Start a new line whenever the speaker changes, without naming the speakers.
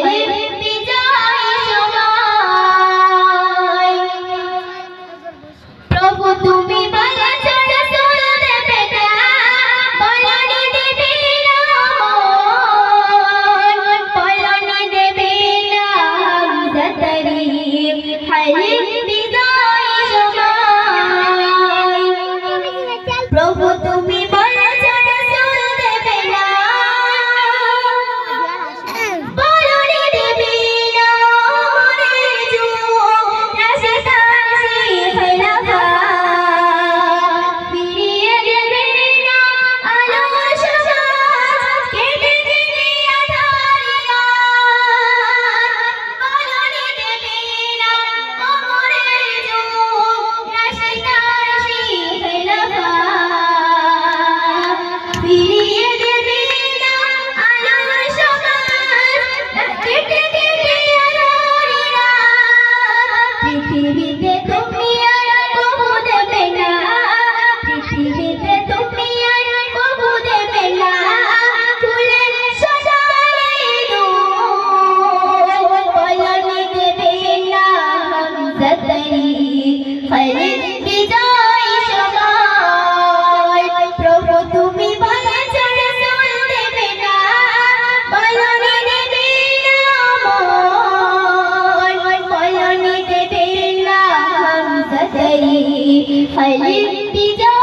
Padre দেবে তুমি فلم بجاه